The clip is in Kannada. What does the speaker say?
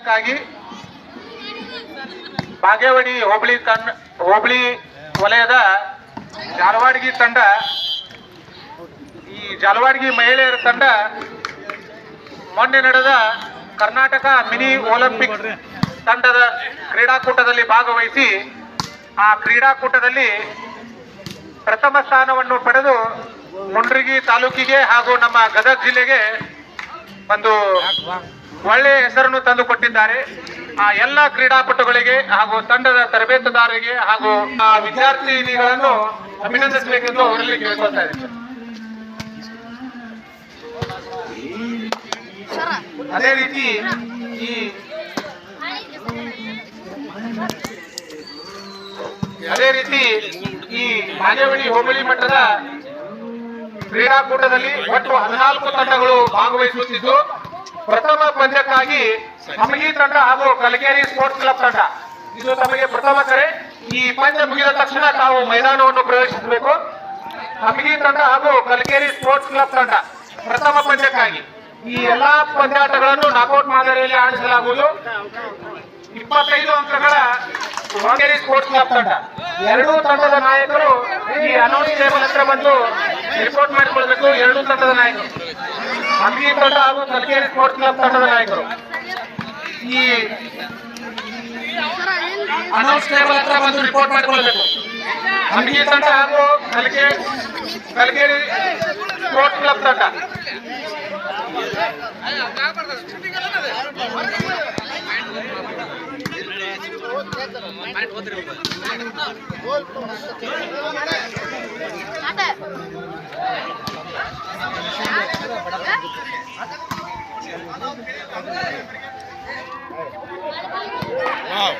ತಂಡಕ್ಕಾಗಿ ಬಾಗೇವಾಡಿ ಹೋಬಳಿ ತಂಡ ಹೋಬಳಿ ವಲಯದ ಜಾಲವಾಡಗಿ ತಂಡ, ಈ ಜಾಲವಾಡಗಿ ಮಹಿಳೆಯರ ತಂಡ ಮೊನ್ನೆ ನಡೆದ ಕರ್ನಾಟಕ ಮಿನಿ ಒಲಿಂಪಿಕ್ ತಂಡದ ಕ್ರೀಡಾಕೂಟದಲ್ಲಿ ಭಾಗವಹಿಸಿ, ಆ ಕ್ರೀಡಾಕೂಟದಲ್ಲಿ ಪ್ರಥಮ ಸ್ಥಾನವನ್ನು ಪಡೆದು ಮುಂಡ್ರಿಗಿ ತಾಲೂಕಿಗೆ ಹಾಗೂ ನಮ್ಮ ಗದಗ ಜಿಲ್ಲೆಗೆ ಒಂದು ಒಳ್ಳೆಯ ಹೆಸರನ್ನು ತಂದು ಕೊಟ್ಟಿದ್ದಾರೆ. ಆ ಎಲ್ಲ ಕ್ರೀಡಾಪಟುಗಳಿಗೆ ಹಾಗೂ ತಂಡದ ತರಬೇತುದಾರರಿಗೆ ಹಾಗೂ ಆ ವಿದ್ಯಾರ್ಥಿನಿಗಳನ್ನು ಅಭಿನಂದಿಸಬೇಕೆಂದು ಅವರಲ್ಲಿ ಕೇಳ್ಕೊಳ್ತಾ ಇದ್ದೀನಿ. ಅದೇ ರೀತಿ ಈ ಅದೇ ರೀತಿ ಈ ಮಾದೇವಳಿ ಹೋಬಳಿ ಮಟ್ಟದ ಕ್ರೀಡಾಕೂಟದಲ್ಲಿ ಒಟ್ಟು ಹದಿನಾಲ್ಕು ತಂಡಗಳು ಭಾಗವಹಿಸುತ್ತಿದ್ದು, ಪ್ರಥಮ ಪಂದ್ಯಕ್ಕಾಗಿ ಸಮಗಿ ತಂಡ ಹಾಗೂ ಕಲಕೇರಿ ಸ್ಪೋರ್ಟ್ಸ್ ಕ್ಲಬ್ ತಂಡ. ಇದು ತಮಗೆ ಪ್ರಥಮ ಕರೆ. ಈ ಪಂದ್ಯ ಮುಗಿದ ತಕ್ಷಣ ತಾವು ಮೈದಾನವನ್ನು ಪ್ರವೇಶಿಸಬೇಕು. ಸಮಗಿ ತಂಡ ಹಾಗೂ ಕಲಕೇರಿ ಸ್ಪೋರ್ಟ್ಸ್ ಕ್ಲಬ್ ತಂಡ ಪ್ರಥಮ ಪಂದ್ಯಕ್ಕಾಗಿ. ಈ ಎಲ್ಲಾ ಪಂದ್ಯಾಟಗಳನ್ನು ನಾಕೌಟ್ ಮಾದರಿಯಲ್ಲಿ ಆಡಿಸಲಾಗುವುದು. ಇಪ್ಪತ್ತೈದು ಅಂಕಗಳ ಸ್ಪೋರ್ಟ್ಸ್ ಕ್ಲಬ್ ತಂಡ. ಎರಡೂ ತಂಡದ ನಾಯಕರು ಈ ಅನೌನ್ಸ್ ಟೇಬಲ್ ಹತ್ರ ಬಂದು ರಿಪೋರ್ಟ್ ಮಾಡಿಕೊಳ್ಬೇಕು ಎರಡೂ ತಂಡದ ನಾಯಕರು. ಅಂಗಡಿ ತಂಡ ಹಾಗೂ ತಲಕೇರಿ ಸ್ಪೋರ್ಟ್ಸ್ ಕ್ಲಬ್ ತಂಡದ ನಾಯಕರು. ಈ ಅನೌನ್ಸ್ ಟೇಬಲ್ ಹತ್ರ ಬಂದು ರಿಪೋರ್ಟ್ ಮಾಡಿಕೊಳ್ಬೇಕು ಅಂಗಡಿ ತಂಡ ಹಾಗೂ ತಲಕೇರಿ ಕಲಗೇರಿ ಸ್ಪೋರ್ಟ್ಸ್ ಕ್ಲಬ್ ತಂಡ. ಹೋದ್ರಿ Wow.